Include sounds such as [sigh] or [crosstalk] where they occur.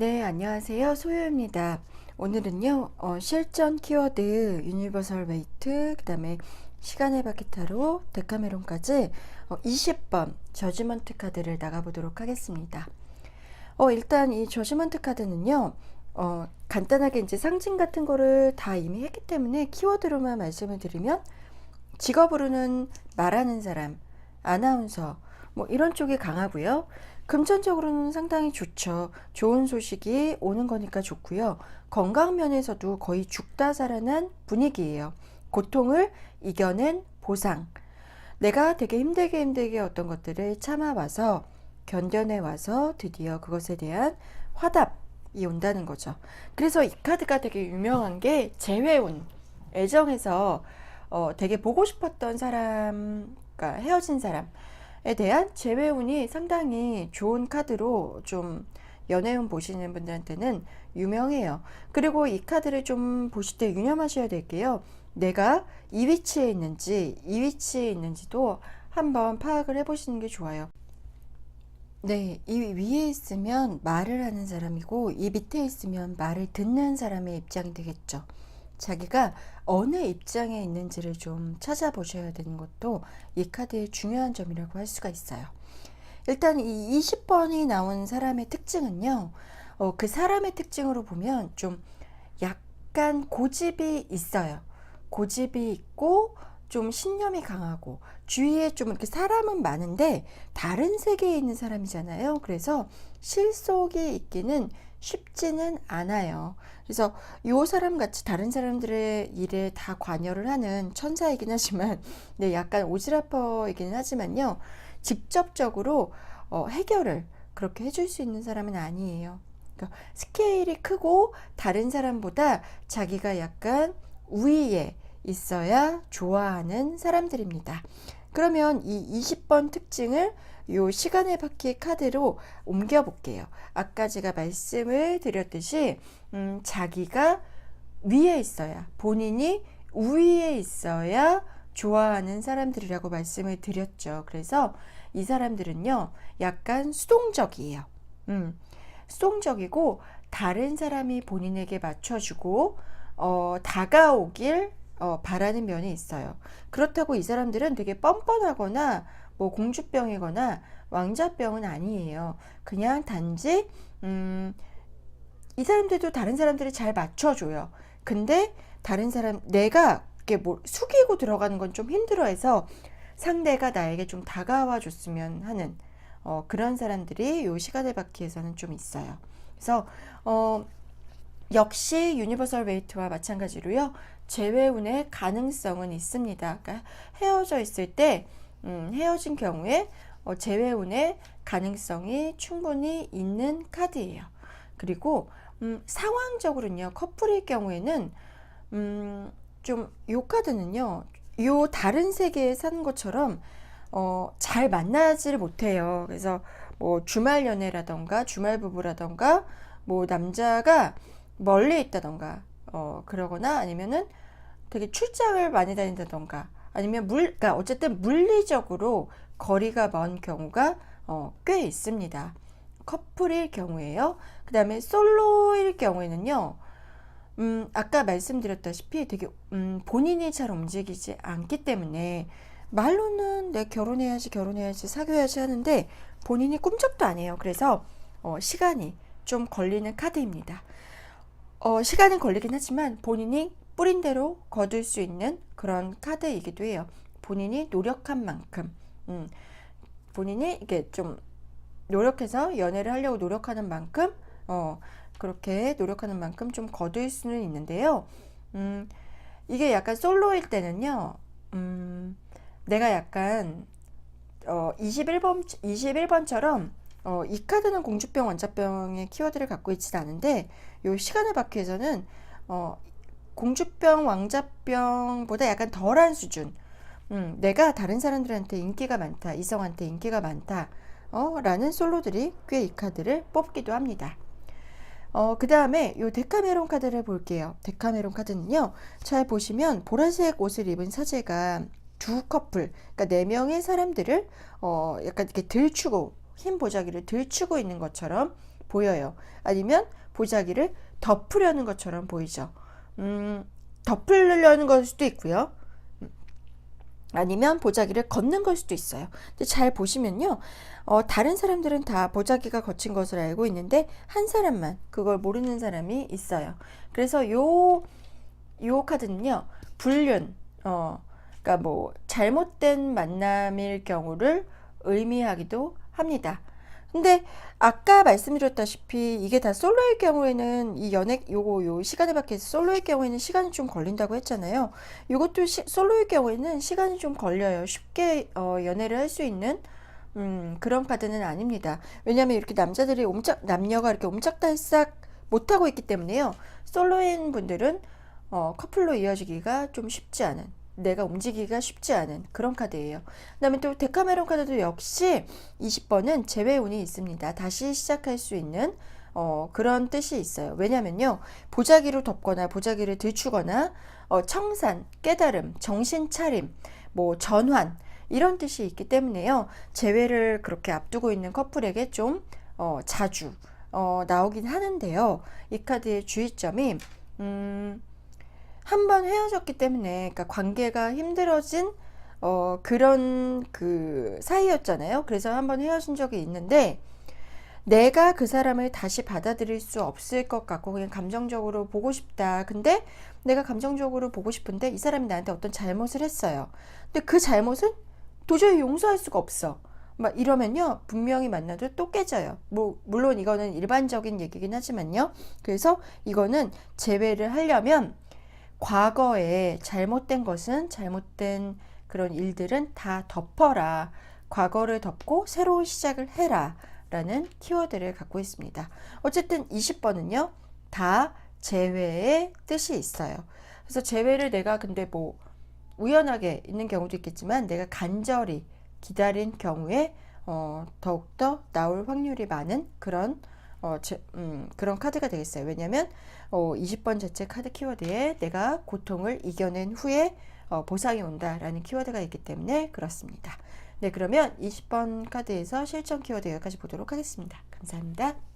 네, 안녕하세요. 소유입니다. 오늘은요, 어, 실전 키워드, 유니버설 웨이트, 그 다음에 시간의 바퀴 타로, 데카메론까지 어, 20번 저지먼트 카드를 나가보도록 하겠습니다. 어, 일단 이 저지먼트 카드는요, 어, 간단하게 이제 상징 같은 거를 다 이미 했기 때문에 키워드로만 말씀을 드리면 직업으로는 말하는 사람, 아나운서, 뭐 이런 쪽이 강하고요. 금전적으로는 상당히 좋죠. 좋은 소식이 오는 거니까 좋고요. 건강 면에서도 거의 죽다 살아난 분위기예요. 고통을 이겨낸 보상. 내가 되게 힘들게 힘들게 어떤 것들을 참아와서 견뎌내 와서 드디어 그것에 대한 화답이 온다는 거죠. 그래서 이 카드가 되게 유명한 게 재회운, 애정에서 어, 되게 보고 싶었던 사람, 그러니까 헤어진 사람. 에 대한 재회운이 상당히 좋은 카드로 좀 연애운 보시는 분들한테는 유명해요. 그리고 이 카드를 좀 보실 때 유념하셔야 될게요. 내가 이 위치에 있는지, 이 위치에 있는지도 한번 파악을 해보시는 게 좋아요. 네, 이 위에 있으면 말을 하는 사람이고, 이 밑에 있으면 말을 듣는 사람의 입장이 되겠죠. 자기가 어느 입장에 있는지를 좀 찾아보셔야 되는 것도 이 카드의 중요한 점이라고 할 수가 있어요. 일단 이 20번이 나온 사람의 특징은요, 어, 그 사람의 특징으로 보면 좀 약간 고집이 있어요. 고집이 있고 좀 신념이 강하고 주위에 좀 이렇게 사람은 많은데 다른 세계에 있는 사람이잖아요. 그래서 실속이 있기는 쉽지는 않아요. 그래서 요 사람 같이 다른 사람들의 일에 다 관여를 하는 천사이긴 하지만, [laughs] 네, 약간 오지라퍼이기는 하지만요. 직접적으로 어, 해결을 그렇게 해줄 수 있는 사람은 아니에요. 그러니까 스케일이 크고 다른 사람보다 자기가 약간 우위에 있어야 좋아하는 사람들입니다. 그러면 이 20번 특징을 요 시간의 바퀴 카드로 옮겨 볼게요. 아까 제가 말씀을 드렸듯이 음, 자기가 위에 있어야 본인이 우위에 있어야 좋아하는 사람들이라고 말씀을 드렸죠. 그래서 이 사람들은요, 약간 수동적이에요. 음, 수동적이고 다른 사람이 본인에게 맞춰주고 어, 다가오길 어, 바라는 면이 있어요. 그렇다고 이 사람들은 되게 뻔뻔하거나 뭐 공주병이거나 왕자병은 아니에요. 그냥 단지 음, 이 사람들도 다른 사람들이 잘 맞춰줘요. 근데 다른 사람 내가 이렇게 뭐 숙이고 들어가는 건 좀 힘들어해서 상대가 나에게 좀 다가와 줬으면 하는 어, 그런 사람들이 요 시간의 바퀴에서는 좀 있어요. 그래서 어, 역시 유니버설 웨이트와 마찬가지로요. 재회운의 가능성은 있습니다. 그러니까 헤어져 있을 때 음, 헤어진 경우에 어, 재회운의 가능성이 충분히 있는 카드예요. 그리고 음, 상황적으로는요. 커플일 경우에는 음, 좀 요 카드는요. 요 다른 세계에 사는 것처럼 어, 잘 만나지를 못해요. 그래서 뭐 주말 연애라던가 주말 부부라던가 뭐 남자가 멀리 있다던가 어, 그러거나 아니면은 되게 출장을 많이 다닌다던가 아니면 물, 그러니까 어쨌든 물리적으로 거리가 먼 경우가 어, 꽤 있습니다. 커플일 경우에요. 그 다음에 솔로일 경우에는요. 음, 아까 말씀드렸다시피 되게 음, 본인이 잘 움직이지 않기 때문에 말로는 내 결혼해야지 결혼해야지 사귀어야지 하는데 본인이 꿈쩍도 안 해요. 그래서 어, 시간이 좀 걸리는 카드입니다. 어, 시간은 걸리긴 하지만 본인이 뿌린 대로 거둘 수 있는 그런 카드이기도 해요. 본인이 노력한 만큼, 음, 본인이 이게 좀 노력해서 연애를 하려고 노력하는 만큼, 어, 그렇게 노력하는 만큼 좀 거둘 수는 있는데요. 음, 이게 약간 솔로일 때는요, 음, 내가 약간, 어, 21번, 21번처럼 어, 이 카드는 공주병, 원자병의 키워드를 갖고 있지는 않은데, 요 시간의 바퀴에서는, 어, 공주병, 왕자병보다 약간 덜한 수준. 음, 내가 다른 사람들한테 인기가 많다, 이성한테 인기가 많다, 어, 라는 솔로들이 꽤 이 카드를 뽑기도 합니다. 어, 그 다음에 요 데카메론 카드를 볼게요. 데카메론 카드는요, 잘 보시면 보라색 옷을 입은 사제가 두 커플, 그러니까 네 명의 사람들을, 어, 약간 이렇게 들추고, 흰 보자기를 들추고 있는 것처럼 보여요. 아니면 보자기를 덮으려는 것처럼 보이죠. 음, 덮으려는 걸 수도 있고요. 아니면 보자기를 걷는 걸 수도 있어요. 근데 잘 보시면요. 어, 다른 사람들은 다 보자기가 거친 것을 알고 있는데 한 사람만 그걸 모르는 사람이 있어요. 그래서 요, 요 카드는요. 불륜, 어, 그러니까 뭐 잘못된 만남일 경우를 의미하기도 합니다. 근데 아까 말씀드렸다시피 이게 다 솔로일 경우에는 이 연애 요거 요 시간에 밖에서 솔로일 경우에는 시간이 좀 걸린다고 했잖아요. 요것도 시, 솔로일 경우에는 시간이 좀 걸려요. 쉽게 어, 연애를 할 수 있는 음, 그런 카드는 아닙니다. 왜냐하면 이렇게 남자들이 옴짝 남녀가 이렇게 옴짝달싹 못하고 있기 때문에요. 솔로인 분들은 어, 커플로 이어지기가 좀 쉽지 않은 내가 움직이기가 쉽지 않은 그런 카드예요. 그 다음에 또 데카메론 카드도 역시 20번은 재회운이 있습니다. 다시 시작할 수 있는 어, 그런 뜻이 있어요. 왜냐면요. 보자기로 덮거나 보자기를 들추거나 어, 청산, 깨달음, 정신 차림, 뭐 전환 이런 뜻이 있기 때문에요. 재회를 그렇게 앞두고 있는 커플에게 좀 어, 자주 어, 나오긴 하는데요. 이 카드의 주의점이 음, 한 번 헤어졌기 때문에 그러니까 관계가 힘들어진 어, 그런 그 사이였잖아요. 그래서 한 번 헤어진 적이 있는데 내가 그 사람을 다시 받아들일 수 없을 것 같고 그냥 감정적으로 보고 싶다. 근데 내가 감정적으로 보고 싶은데 이 사람이 나한테 어떤 잘못을 했어요. 근데 그 잘못은 도저히 용서할 수가 없어. 막 이러면요 분명히 만나도 또 깨져요. 뭐 물론 이거는 일반적인 얘기긴 하지만요. 그래서 이거는 재회를 하려면 과거에 잘못된 것은 잘못된 그런 일들은 다 덮어라. 과거를 덮고 새로운 시작을 해라. 라는 키워드를 갖고 있습니다. 어쨌든 20번은요, 다 재회의 뜻이 있어요. 그래서 재회를 내가 근데 뭐 우연하게 있는 경우도 있겠지만 내가 간절히 기다린 경우에 어, 더욱더 나올 확률이 많은 그런 어, 제, 음, 그런 카드가 되겠어요. 왜냐하면 어, 20번 자체 카드 키워드에 내가 고통을 이겨낸 후에 어, 보상이 온다라는 키워드가 있기 때문에 그렇습니다. 네, 그러면 20번 카드에서 실전 키워드 여기까지 보도록 하겠습니다. 감사합니다.